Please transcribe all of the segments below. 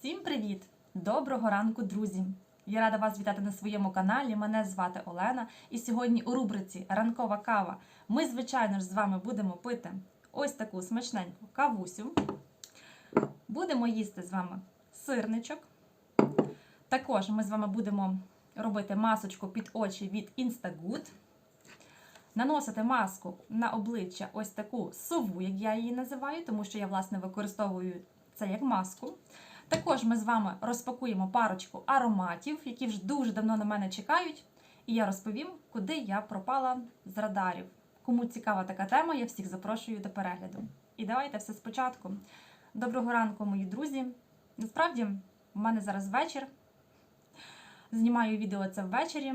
Всім привіт! Доброго ранку, друзі! Я рада вас вітати на своєму каналі. Мене звати Олена. І сьогодні у рубриці Ранкова кава ми, звичайно ж, з вами будемо пити ось таку смачненьку кавусю. Будемо їсти з вами сирничок. Також ми з вами будемо робити масочку під очі від Instagood. Наносити маску на обличчя ось таку сову, як я її називаю, тому що я, власне, використовую це як маску. Також ми з вами розпакуємо парочку ароматів, які вже дуже давно на мене чекають. І я розповім, куди я пропала з радарів. Кому цікава така тема, я всіх запрошую до перегляду. І давайте все спочатку. Доброго ранку, мої друзі. Насправді, в мене зараз вечір. Знімаю відео це ввечері,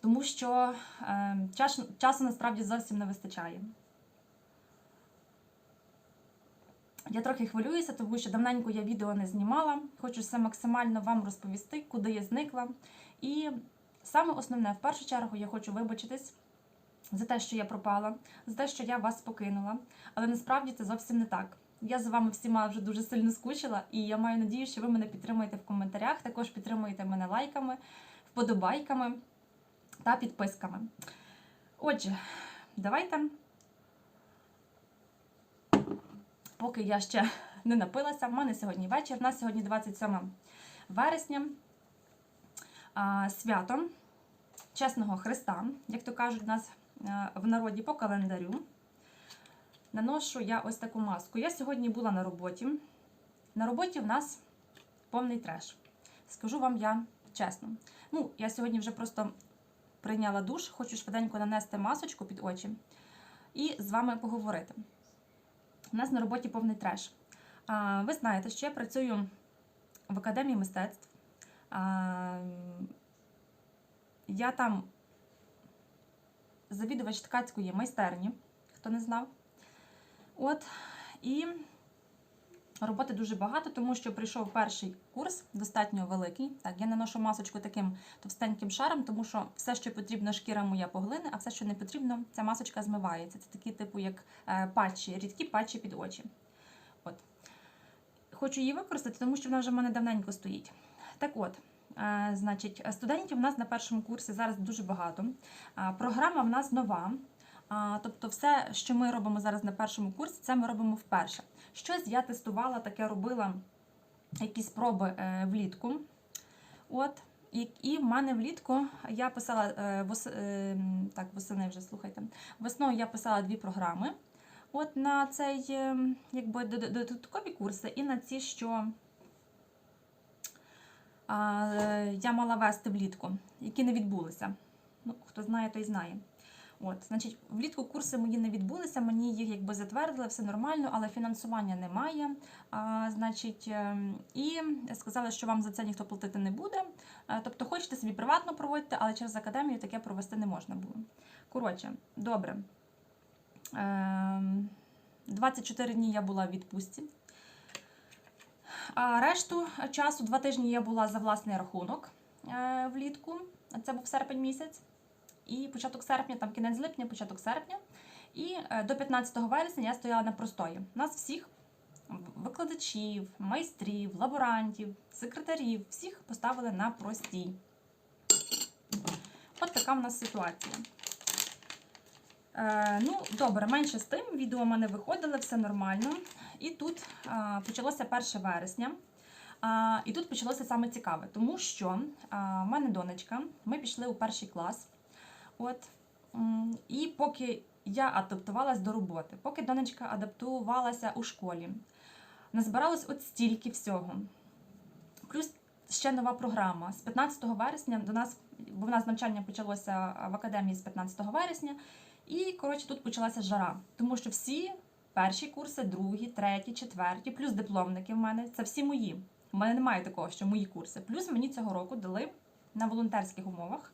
тому що е, час, часу насправді зовсім не вистачає. Я трохи хвилююся, тому що давненько я відео не знімала. Хочу все максимально вам розповісти, куди я зникла. І саме основне, в першу чергу, я хочу вибачитись за те, що я пропала, за те, що я вас покинула. Але насправді це зовсім не так. Я за вами всіма вже дуже сильно скучила, і я маю надію, що ви мене підтримуєте в коментарях. Також підтримуєте мене лайками, вподобайками та підписками. Отже, давайте поки я ще не напилася. В мене сьогодні вечір. У нас сьогодні 27 вересня. Свято Чесного Христа, як то кажуть, у нас в народі по календарю. Наношу я ось таку маску. Я сьогодні була на роботі. На роботі в нас повний треш. Скажу вам я чесно. Ну, я сьогодні вже просто прийняла душ, хочу швиденько нанести масочку під очі і з вами поговорити. У нас на роботі повний треш. Ви знаєте, що я працюю в академії мистецтв. Я там завідувач ткацької майстерні, хто не знав. От, і роботи дуже багато, тому що прийшов перший курс, достатньо великий. Так, я наношу масочку таким товстеньким шаром, тому що все, що потрібно, шкіра моя поглине, а все, що не потрібно, ця масочка змивається. Це такі, типу, як е, патчі, рідкі патчі під очі. От. Хочу її використати, тому що вона вже в мене давненько стоїть. Так от, е, значить, студентів у нас на першому курсі зараз дуже багато. Е, Програма в нас нова. Тобто, все, що ми робимо зараз на першому курсі, це ми робимо вперше. Щось я тестувала, таке робила якісь спроби е, влітку. От. І, в мене влітку я писала е, е, так, восени вже слухайте. Весною я писала дві програми. От на цей якби додаткові курси і на ці, що я мала вести влітку, які не відбулися. Ну, хто знає, той знає. От, значить, влітку курси мої не відбулися, мені їх якби затвердили, все нормально, але фінансування немає. А, значить, ем, і сказали, що вам за це ніхто платити не буде. Е, Тобто, хочете собі приватно проводити, але через академію таке провести не можна було. Коротше, добре. Ем, 24 дні я була в відпустці. А решту часу, два тижні я була за власний рахунок е, влітку. Це був серпень місяць. І початок серпня, там кінець липня, початок серпня. І е, до 15 вересня я стояла на простої. Нас всіх викладачів, майстрів, лаборантів, секретарів, всіх поставили на простій. От така в нас ситуація. Е, ну, добре, менше з тим, відео в мене виходили, все нормально. І тут е, почалося 1 вересня. А, і тут почалося саме цікаве, тому що а, в мене донечка, ми пішли у перший клас. От, і поки я адаптувалась до роботи, поки донечка адаптувалася у школі, назбиралось от стільки всього. Плюс ще нова програма. З 15 вересня до нас, бо в нас навчання почалося в академії з 15 вересня, і коротше тут почалася жара, тому що всі перші курси, другі, треті, четверті, плюс дипломники в мене це всі мої. У мене немає такого, що мої курси. Плюс мені цього року дали на волонтерських умовах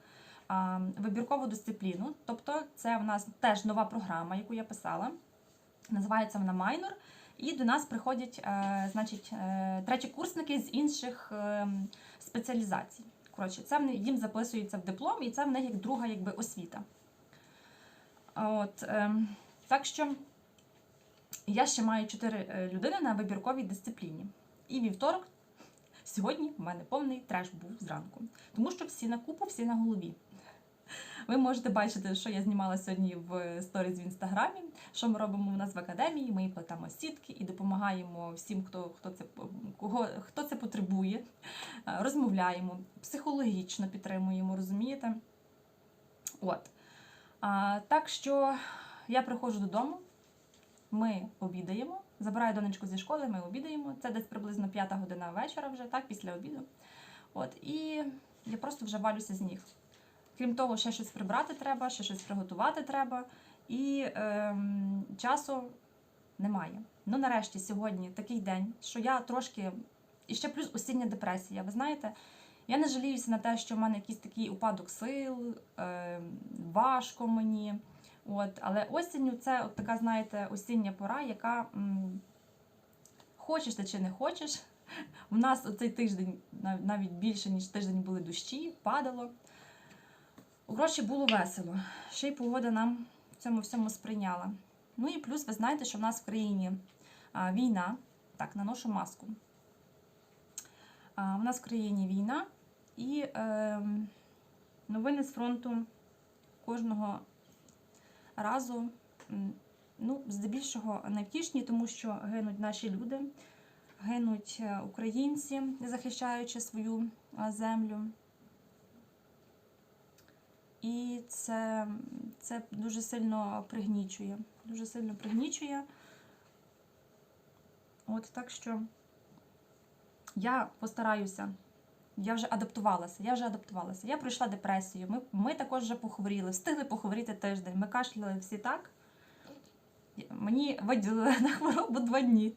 вибіркову дисципліну. Тобто, це в нас теж нова програма, яку я писала. Називається вона Майнор. І до нас приходять е, значить, е, третєкурсники з інших е, спеціалізацій. Коротше, це їм записується в диплом, і це в них як друга якби, освіта. От, так що я ще маю чотири людини на вибірковій дисципліні. І вівторок Сьогодні в мене повний треш був зранку, тому що всі на купу, всі на голові. Ви можете бачити, що я знімала сьогодні в сторіз в інстаграмі, що ми робимо у нас в академії. Ми плетемо сітки і допомагаємо всім, хто, хто, це, кого, хто це потребує. Розмовляємо, психологічно підтримуємо, розумієте? От. А, так що я приходжу додому, ми обідаємо, забираю донечку зі школи, ми обідаємо. Це десь приблизно п'ята година вечора вже, так, після обіду. От, і я просто вже валюся з ніг. Крім того, ще щось прибрати треба, ще щось приготувати треба. І ем, часу немає. Ну, нарешті, сьогодні такий день, що я трошки. І ще плюс осіння депресія. Ви знаєте, я не жаліюся на те, що в мене якийсь такий упадок сил, е, важко мені. От, але осінню це от така, знаєте, осіння пора, яка м, хочеш ти чи не хочеш. У нас оцей тиждень навіть більше, ніж тиждень були дощі, падало. Гроші було весело. Ще й погода нам в цьому всьому сприйняла. Ну і плюс ви знаєте, що в нас в країні війна. Так, наношу маску. У нас в країні війна і е, новини з фронту кожного разу, ну, здебільшого невтішні, тому що гинуть наші люди, гинуть е, українці, захищаючи свою землю. І це, це дуже сильно пригнічує. Дуже сильно пригнічує. От так що я постараюся. Я вже адаптувалася, я вже адаптувалася. Я пройшла депресію. Ми, ми також вже похворіли, встигли похворіти тиждень. Ми кашляли всі так. Мені виділили на хворобу два дні.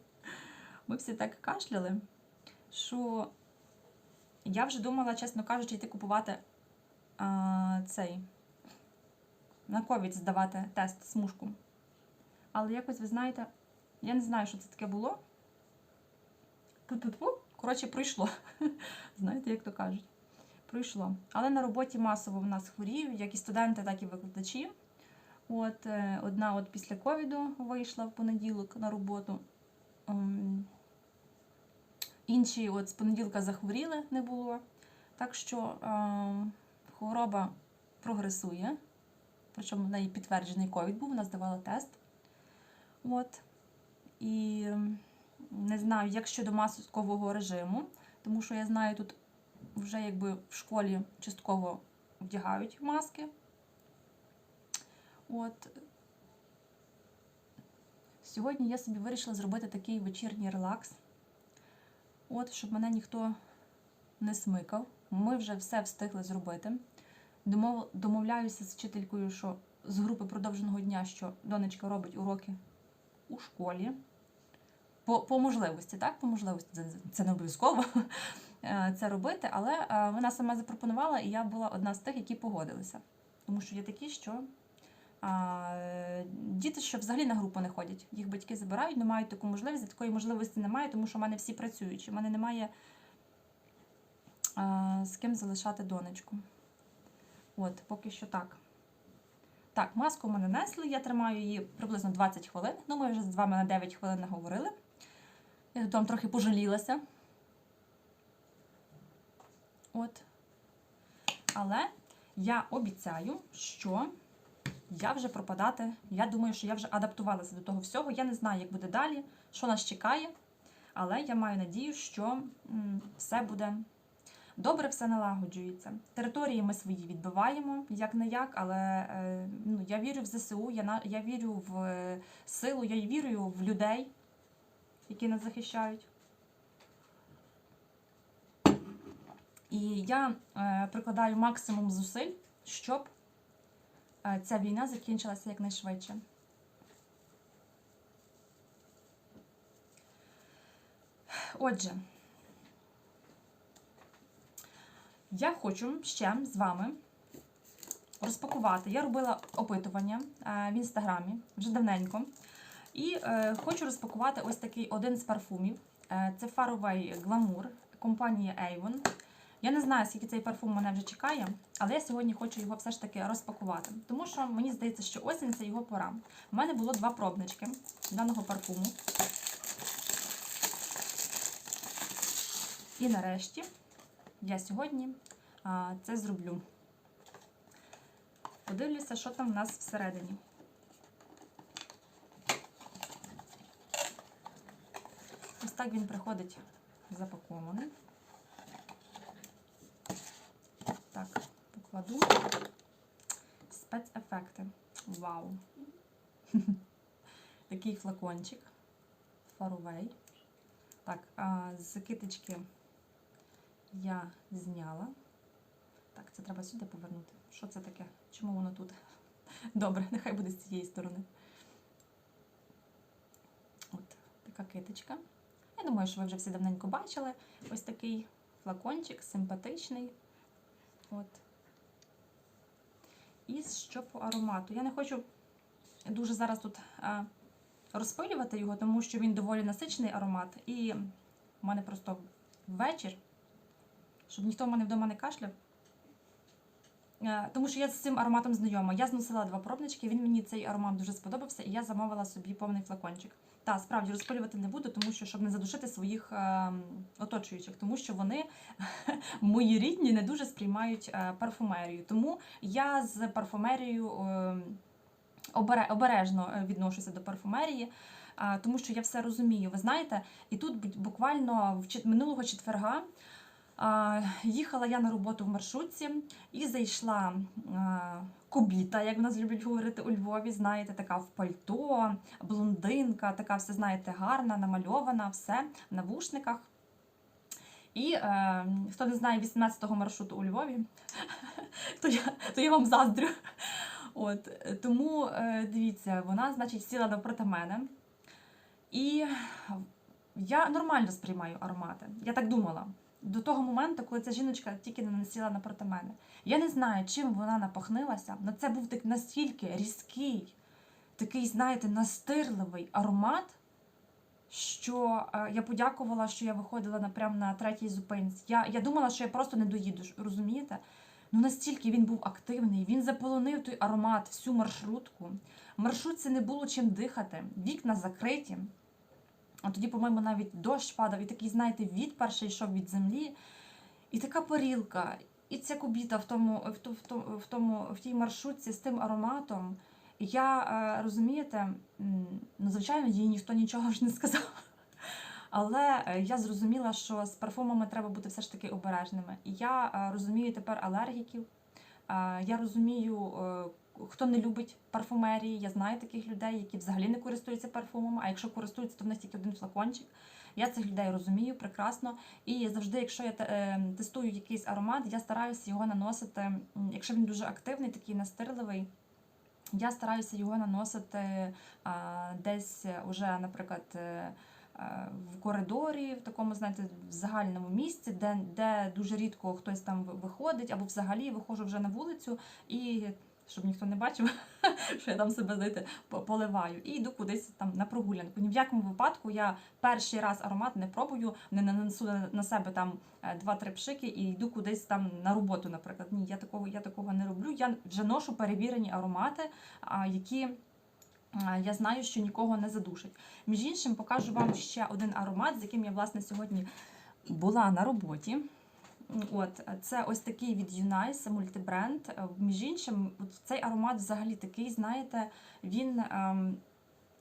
Ми всі так кашляли, що я вже думала, чесно кажучи, йти купувати а, цей на ковід здавати тест смужку. Але якось, ви знаєте, я не знаю, що це таке було. Пу-пу-пу. Коротше, пройшло. Знаєте, як то кажуть. Пройшло. Але на роботі масово в нас хворіють, як і студенти, так і викладачі. От, е, одна от після ковіду вийшла в понеділок на роботу. Ем, Інші от з понеділка захворіли, не було. Так що ем, хвороба прогресує. Причому в неї підтверджений ковід був, вона здавала тест. От. І не знаю, як щодо маскового режиму, тому що я знаю, тут вже якби в школі частково вдягають маски. От. Сьогодні я собі вирішила зробити такий вечірній релакс. От, щоб мене ніхто не смикав. Ми вже все встигли зробити. Домов... Домовляюся з вчителькою, що з групи продовженого дня, що донечка робить уроки у школі. По, по можливості, так? По можливості, це, це не обов'язково е, це робити, але е, вона сама запропонувала, і я була одна з тих, які погодилися. Тому що є такі, що а, діти, що взагалі на групу не ходять. Їх батьки забирають, не мають таку можливість, такої можливості немає, тому що в мене всі працюють. У мене немає з ким залишати донечку. От, поки що так. Так, маску ми нанесли, я тримаю її приблизно 20 хвилин. Ну, ми вже з вами на 9 хвилин наговорили. Я тут вам трохи пожалілася. От. Але я обіцяю, що я вже пропадати. Я думаю, що я вже адаптувалася до того всього. Я не знаю, як буде далі, що нас чекає. Але я маю надію, що все буде добре, все налагоджується. Території ми свої відбиваємо, як не як, але е, ну, я вірю в ЗСУ, я, я вірю в е, силу, я вірю в людей, які нас захищають. І я е, прикладаю максимум зусиль, щоб ця війна закінчилася якнайшвидше. Отже, я хочу ще з вами розпакувати. Я робила опитування е, в інстаграмі вже давненько. І е, хочу розпакувати ось такий один з парфумів. Е, це фаровий гламур компанії Avon. Я не знаю, скільки цей парфум мене вже чекає, але я сьогодні хочу його все ж таки розпакувати. Тому що мені здається, що осінь це його пора. У мене було два пробнички даного парфуму. І нарешті я сьогодні це зроблю. Подивлюся, що там в нас всередині. Ось так він приходить запакований. Так, покладу. Спецефекти. Вау! Такий флакончик. Фаровей. Так, з китички я зняла. Так, це треба сюди повернути. Що це таке? Чому воно тут? Добре, нехай буде з цієї сторони. От така китичка. Я думаю, що ви вже всі давненько бачили. Ось такий флакончик, симпатичний. От. І що по аромату. Я не хочу дуже зараз тут а, розпилювати його, тому що він доволі насичений аромат. І в мене просто вечір, щоб ніхто в мене вдома не кашляв. Е, Тому що я з цим ароматом знайома. Я зносила два пробнички, він мені цей аромат дуже сподобався, і я замовила собі повний флакончик. Та справді розпилювати не буду, тому що щоб не задушити своїх е, оточуючих, тому що вони мої рідні не дуже сприймають е, парфумерію. Тому я з парфумерією е, обере, обережно е, відношуся до парфумерії. а, Тому що я все розумію. Ви знаєте, і тут буквально в минулого четверга їхала я на роботу в маршрутці і зайшла кобіта, як в нас люблять говорити у Львові. Знаєте, така в пальто, блондинка, така все знаєте, гарна, намальована, все в навушниках. І е, хто не знає 18-го маршруту у Львові, то я, то я вам заздрю. От, тому е, дивіться, вона, значить, сіла навпроти мене. І я нормально сприймаю аромати. Я так думала. До того моменту, коли ця жіночка тільки не насіла напроти мене. Я не знаю, чим вона напахнилася, але це був так настільки різкий, такий, знаєте, настирливий аромат, що е, я подякувала, що я виходила на, на третій зупинці. Я, я думала, що я просто не доїду, розумієте? Ну настільки він був активний, він заполонив той аромат, всю маршрутку. Маршрутці не було чим дихати, вікна закриті. А тоді, по-моєму, навіть дощ падав, і такий, знаєте, від перший йшов від землі. І така парілка, і ця кубіта в тому, в, ту- в, тому, в тій маршрутці з тим ароматом. Я е, розумієте, ну, звичайно, їй ніхто нічого ж не сказав. Але е, я зрозуміла, що з парфумами треба бути все ж таки обережними. І я е, розумію тепер алергіків. Я розумію, хто не любить парфумерії. Я знаю таких людей, які взагалі не користуються парфумами. А якщо користуються, то в них тільки один флакончик. Я цих людей розумію прекрасно. І завжди, якщо я е, тестую якийсь аромат, я стараюся його наносити, якщо він дуже активний, такий настирливий. Я стараюся його наносити десь уже, наприклад, е, е, в коридорі, в такому, знаєте, в загальному місці, де, де дуже рідко хтось там виходить, або взагалі виходжу вже на вулицю і. Щоб ніхто не бачив, що я там себе знаєте, поливаю, і йду кудись там на прогулянку. Ні в якому випадку я перший раз аромат не пробую, не нанесу на- себе там е, два-три пшики і йду кудись там на роботу, наприклад. Ні, я такого, я такого не роблю. Я вже ношу перевірені аромати, які я знаю, що нікого не задушать. Між іншим, покажу вам ще один аромат, з яким я власне сьогодні була на роботі. От, це ось такий від Unice мультибренд. Е, Між іншим, от цей аромат взагалі такий, знаєте, він, ем,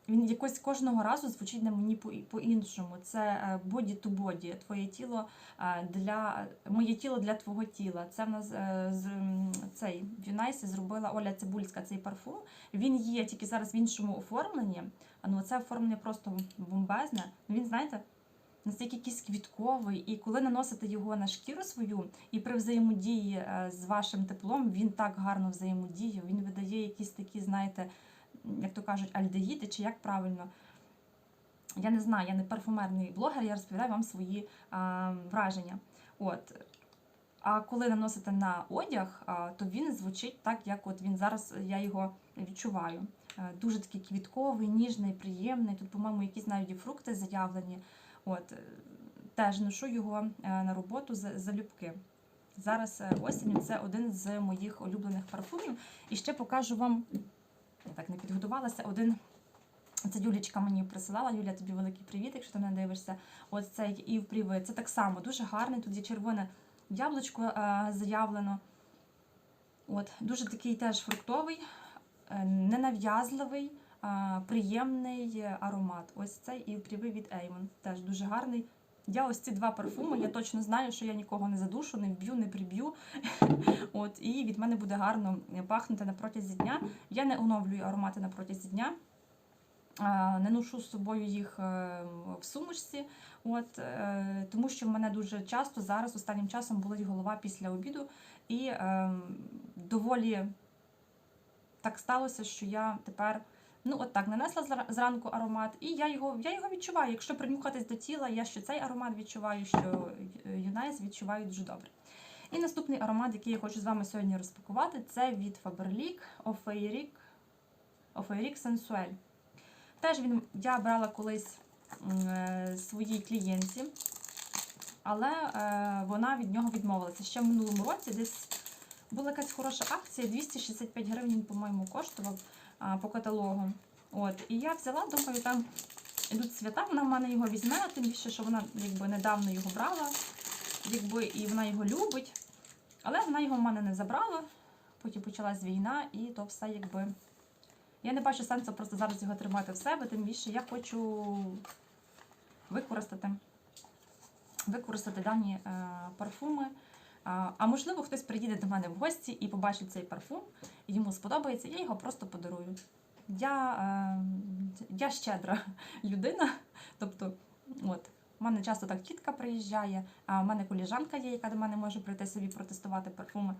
він якось кожного разу звучить на мені по- по-іншому. Це е, body to body, твоє тіло е, для моє тіло для твого тіла. Це в нас з цей в Юнайсі зробила Оля Цибульська цей парфум. Він є тільки зараз в іншому оформленні. Ну це оформлення просто бомбезне. Він, знаєте, настільки якийсь квітковий, і коли наносите його на шкіру свою, і при взаємодії е, з вашим теплом він так гарно взаємодіє. Він видає якісь такі, знаєте, як то кажуть, альдегіди, чи як правильно. Я не знаю, я не парфумерний блогер, я розповідаю вам свої а, враження. От. А коли наносите на одяг, а, то він звучить так, як от він зараз я його відчуваю. Е, Дуже такий квітковий, ніжний, приємний. Тут, по-моєму, якісь навіть фрукти заявлені. От. е, Теж ношу його е, на роботу залюбки. Зараз е, осінь це один з моїх улюблених парфумів. І ще покажу вам, я так не підготувалася, один Це Юлічка мені присилала. Юля, тобі великий привіт, якщо ти мене дивишся. Ось цей і впріви. Це так само дуже гарний. Тут є червоне яблучко е, заявлено. От, дуже такий теж фруктовий, е, ненав'язливий, приємний е, аромат. Ось цей і впріви від Avon. Теж дуже гарний. Я ось ці два парфуми, я точно знаю, що я нікого не задушу, не вб'ю, не приб'ю. От, і від мене буде гарно пахнути на протязі дня. Я не оновлюю аромати на протязі дня. Е, Не ношу з собою їх е, в сумочці, от, тому що в мене дуже часто зараз останнім часом болить голова після обіду, і е, доволі так сталося, що я тепер ну от так нанесла зранку аромат, і я його, я його відчуваю. Якщо принюхатись до тіла, я що цей аромат відчуваю, що Юнайс відчуваю дуже добре. І наступний аромат, який я хочу з вами сьогодні розпакувати, це від Faberlic Ofeiric Ofeiric Sensuel. Теж він я брала колись е, своїй клієнтці, але е, вона від нього відмовилася. Ще в минулому році десь була якась хороша акція, 265 гривень, по-моєму, коштував по каталогу. От, і я взяла, думаю, там йдуть свята, вона в мене його візьме, тим більше, що вона якби недавно його брала, якби і вона його любить. Але вона його в мене не забрала. Потім почалась війна, і то все якби. Я не бачу сенсу просто зараз його тримати в себе, тим більше я хочу використати, використати дані е, парфуми. А, можливо, хтось приїде до мене в гості і побачить цей парфум, йому сподобається, я його просто подарую. Я, е, я щедра людина, тобто, от. У мене часто так тітка приїжджає, а в мене коліжанка є, яка до мене може прийти собі протестувати парфуми.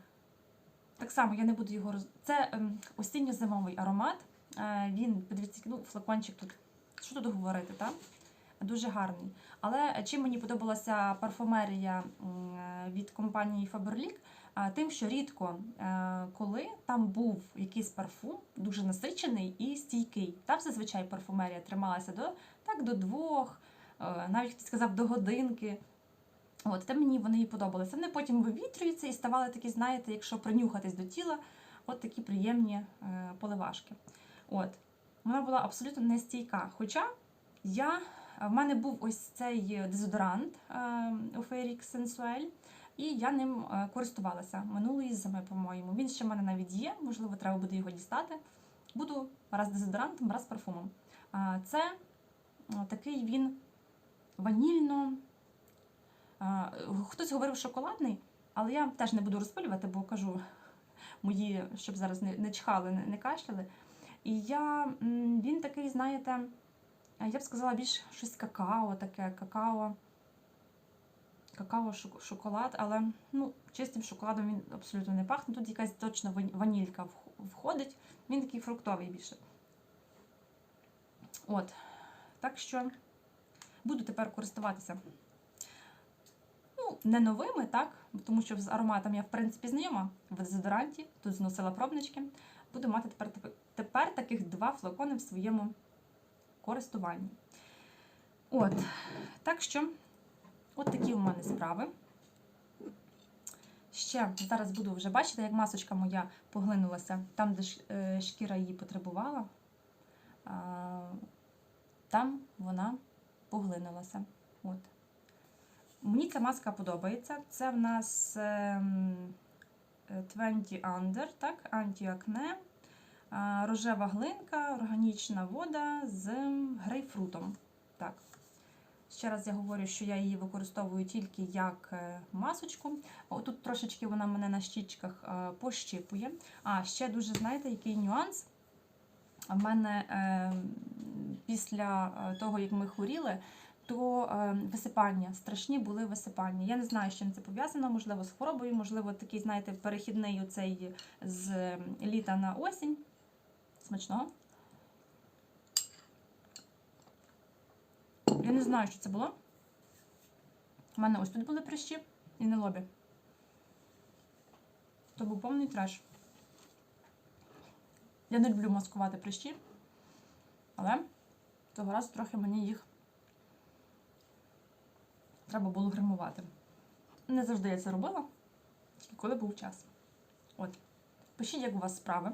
Так само я не буду його роз... Це ем, осінньо-зимовий аромат. Е, він, подивіться, ну, флакончик тут. Що тут говорити, так? Дуже гарний. Але чим мені подобалася парфумерія е, від компанії Faberlic, тим, що рідко, е, коли там був якийсь парфум, дуже насичений і стійкий. Там зазвичай парфумерія трималася до, так, до двох, е, навіть хтось сказав до годинки. От, та мені вони і подобалися. Вони потім вивітрюються і ставали такі, знаєте, якщо принюхатись до тіла, от такі приємні е, поливашки. От. Вона була абсолютно не стійка. Хоча я, в мене був ось цей дезодорант е, Oferic Sensuel, і я ним е, користувалася минулої зими, по-моєму. Він ще в мене навіть є, можливо, треба буде його дістати. Буду раз дезодорантом, раз парфумом. Це е, такий він ванільно. Хтось говорив шоколадний, але я теж не буду розпилювати, бо кажу мої, щоб зараз не, чхали, не кашляли. І я, він такий, знаєте, я б сказала, більш щось какао, таке, какао, какао, шоколад, але ну, чистим шоколадом він абсолютно не пахне. Тут якась точно ванілька входить, він такий фруктовий більше. От. Так що буду тепер користуватися. Ну, не новими, так, тому що з ароматом я, в принципі, знайома в дезодоранті, тут зносила пробнички. Буду мати тепер, тепер, таких два флакони в своєму користуванні. От, так що, от такі у мене справи. Ще зараз буду вже бачити, як масочка моя поглинулася там, де е, шкіра її потребувала. Там вона поглинулася. От. Мені ця маска подобається. Це в нас ем, е, 20 Under, так, антіакне, рожева глинка, органічна вода з грейпфрутом. Так. Ще раз я говорю, що я її використовую тільки як е, масочку. О, тут трошечки вона мене на щічках е, пощипує. А ще дуже, знаєте, який нюанс. В мене е, після е, того, як ми хворіли, то е, висипання, страшні були висипання. Я не знаю, з чим це пов'язано, можливо, з хворобою, можливо, такий, знаєте, перехідний оцей з літа на осінь. Смачного. Я не знаю, що це було. У мене ось тут були прищі і на лобі. То був повний треш. Я не люблю маскувати прищі, але цього разу трохи мені їх треба було гримувати. Не завжди я це робила, тільки коли був час. От. Пишіть, як у вас справи.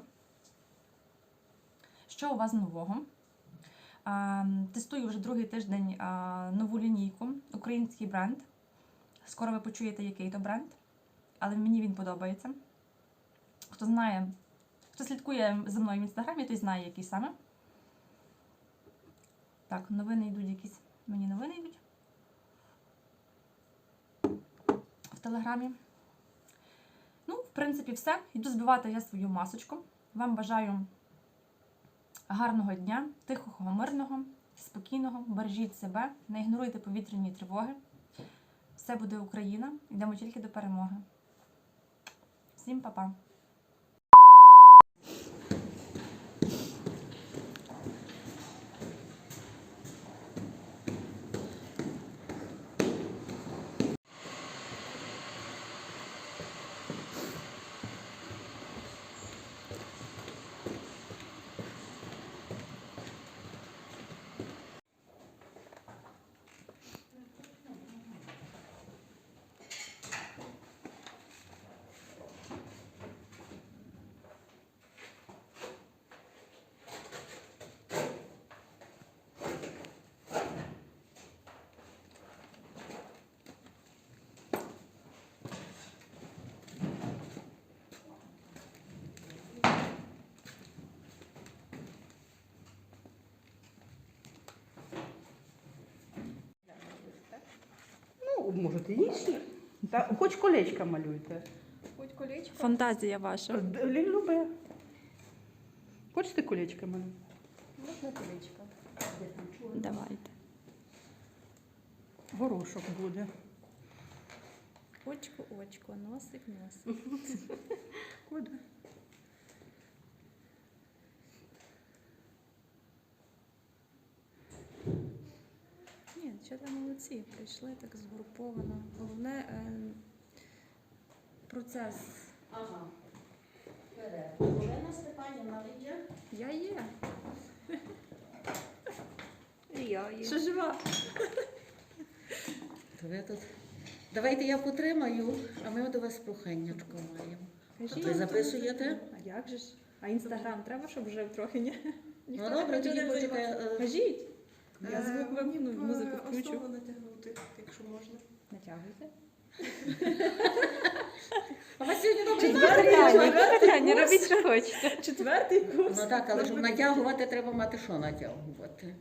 Що у вас нового? Тестую вже другий тиждень нову лінійку, український бренд. Скоро ви почуєте, який то бренд, але мені він подобається. Хто знає, хто слідкує за мною в інстаграмі, той знає, який саме. Так, новини йдуть якісь. Мені новини йдуть. В телеграмі. Ну, в принципі, все. Йду збивати я свою масочку. Вам бажаю гарного дня, тихого, мирного, спокійного. Бережіть себе, не ігноруйте повітряні тривоги. Все буде Україна. Йдемо тільки до перемоги. Всім па-па! Можете інші. Та, хоч колечка малюйте. Хоч колечко. Фантазія ваша. Любе. Хочете колечка малювати? Можна колечко. Давайте. Горошок буде. Очко, очко, носик, носик. Буде. Там молодці, прийшли так згруповано. Головне е, процес. Ага. Вперед. Олена Степанівна, ви є? Я є. Я є. Що жива? То ви тут. Давайте я потримаю, а ми до вас проханнячко маємо. Кажіть. Ви записуєте? А як же ж? А інстаграм треба, щоб вже трохи ні. Ну добре, тоді будете. е, Кажіть. Я Е, звук вимкну, музику включу. Основу натягнути, якщо можна. Натягуйте. А вас сьогодні добре Четвертий? Четвертий робіть, що хочете. Четвертий курс. Ну так, але щоб натягувати, треба мати що натягувати.